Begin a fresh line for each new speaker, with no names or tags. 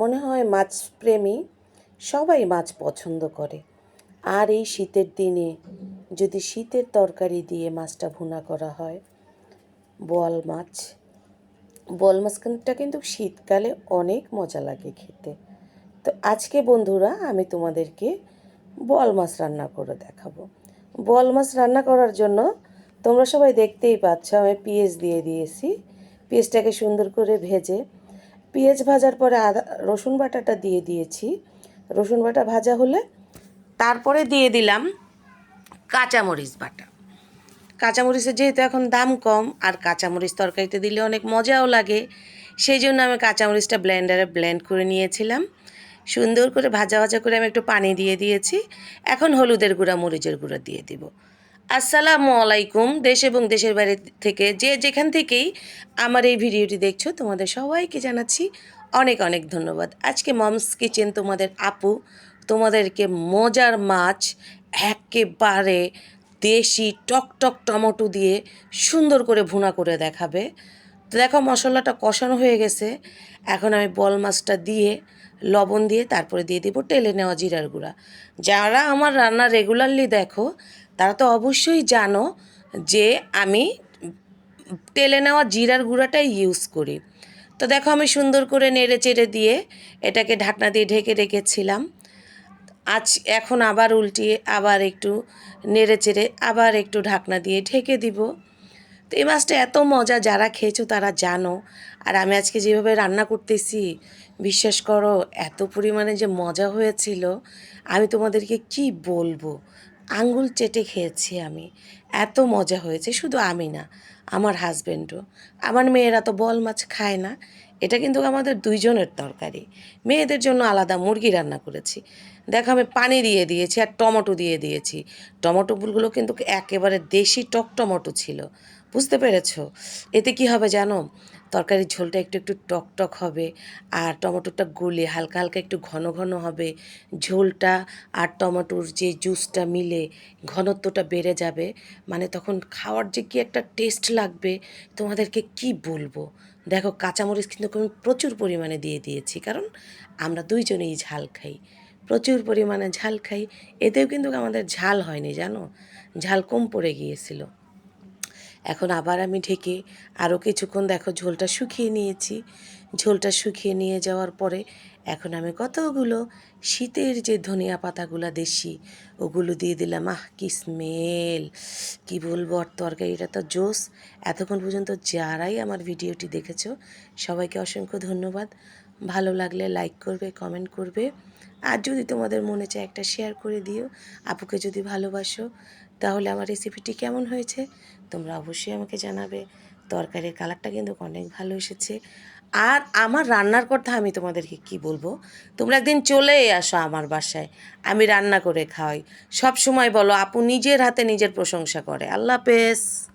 মনে হয় মাছ প্রেমী সবাই মাছ পছন্দ করে। আর এই শীতের দিনে যদি শীতের তরকারি দিয়ে মাছটা ভুনা করা হয়, বোয়াল মাছ, বোয়াল মাছটা কিন্তু শীতকালে অনেক মজা লাগে খেতে। তো আজকে বন্ধুরা আমি তোমাদেরকে বোয়াল মাছ রান্না করে দেখাবো। বোয়াল মাছ রান্না করার জন্য তোমরা সবাই দেখতেই পাচ্ছ, আমি পেঁয়াজ দিয়ে দিয়েছি। পেঁয়াজটাকে সুন্দর করে ভেজে পেঁয়াজ ভাজার পরে আদা, রসুন বাটাটা দিয়ে দিয়েছি। রসুন বাটা ভাজা হলে তারপরে দিয়ে দিলাম কাঁচামরিচ বাটা। কাঁচামরিচের যেহেতু এখন দাম কম, আর কাঁচামরিচ তরকারিতে দিলে অনেক মজাও লাগে, সেই জন্য আমি কাঁচামরিচটা ব্লেন্ডারে ব্লেন্ড করে নিয়েছিলাম। সুন্দর করে ভাজা ভাজা করে আমি একটু পানি দিয়ে দিয়েছি। এখন হলুদের গুঁড়া, মরিচের গুঁড়া দিয়ে দিব। আসসালামু আলাইকুম, দেশ এবং দেশের বাইরে থেকে যে যেখান থেকেই আমার এই ভিডিওটি দেখছ, তোমাদের সবাইকে জানাচ্ছি অনেক অনেক ধন্যবাদ। আজকে মমস কিচেন তোমাদের আপু, তোমাদেরকে মজার মাছ একেবারে দেশি টক টক টমেটো দিয়ে সুন্দর করে ভুনা করে দেখাবে। তো দেখো মশলাটা কষানো হয়ে গেছে। এখন আমি বল মাছটা দিয়ে, লবণ দিয়ে তারপরে দিয়ে দিব টেলে নেওয়া জিরার গুঁড়া। যারা আমার রান্না রেগুলারলি দেখো, তারা তো অবশ্যই জানো যে আমি টেলে নেওয়া জিরার গুঁড়াটাই ইউজ করি। তো দেখো আমি সুন্দর করে নেড়ে চেড়ে দিয়ে এটাকে ঢাকনা দিয়ে ঢেকে রেখেছিলাম। আজ এখন আবার উল্টিয়ে আবার একটু নেড়ে চেড়ে আবার একটু ঢাকনা দিয়ে ঢেকে দিব। তো এই মাছটা এত মজা যারা খেয়েছো তারা জানো। আর আমি আজকে যেভাবে রান্না করতেছি, বিশ্বাস করো, এত পরিমাণে যে মজা হয়েছিল, আমি তোমাদেরকে কি বলব? আঙ্গুল চেটে খেয়েছি আমি। এত মজা হয়েছে, শুধু আমি না, আমার হাজব্যান্ডও আমার মেয়েরা তো বল মাছ খায় না, এটা কিন্তু আমাদের দুইজনের তরকারি। মেয়েদের জন্য আলাদা মুরগি রান্না করেছি। দেখো আমি পানি দিয়ে দিয়েছি আর টমেটো দিয়ে দিয়েছি। টমেটোগুলো কিন্তু একেবারে দেশি টক টমেটো ছিল। বুঝতে পেরেছ? এতে কি হবে জানো? তরকারির ঝোলটা একটু একটু টক টক হবে আর টমেটোটা গলে হালকা হালকা একটু ঘন ঘন হবে। ঝোলটা আর টমেটোর যে জুসটা মিলে ঘনত্বটা বেড়ে যাবে। মানে তখন খাওয়ার যে কি একটা টেস্ট লাগবে, তোমাদেরকে কি বলব? দেখো, কাঁচামরিচ কিন্তু আমি প্রচুর পরিমাণে দিয়ে দিয়েছি। কারণ আমরা দুইজনেই ঝাল খাই। প্রচুর পরিমাণে ঝাল খাই। এতেও কিন্তু আমাদের ঝাল হয়নি, জানো? ঝাল কম পড়ে গিয়েছিল। এখন আবার আমি ঢেকে আরও কিছুক্ষণ দেখো ঝোলটা শুকিয়ে নিয়েছি। ঝোলটা শুকিয়ে নিয়ে যাওয়ার পরে এখন আমি কতগুলো? শীতের যে ধনিয়া পাতাগুলো দেশি, ওগুলো দিয়ে দিলাম। আহ, কি স্মেল কী বলব আর তরকারিটা তো জোস। এতক্ষণ পর্যন্ত যারাই আমার ভিডিওটি দেখেছ, সবাইকে অসংখ্য ধন্যবাদ। ভালো লাগলে লাইক করবে কমেন্ট করবে। আর যদি তোমাদের মনে চায় একটা শেয়ার করে দিও, আপুকে যদি ভালোবাসো, তাহলে আমার রেসিপিটি কেমন হয়েছে, তোমরা অবশ্যই আমাকে জানাবে। তরকারির কালারটা কিন্তু অনেক ভালো এসেছে। আর আমার রান্নার কথা আমি তোমাদেরকে কি বলব? তোমরা একদিন চলে আসো আমার বাসায়, আমি রান্না করে খাওয়াই। সব সময় বলো, আপু নিজের হাতে নিজের প্রশংসা করে। আল্লাহ হাফেজ।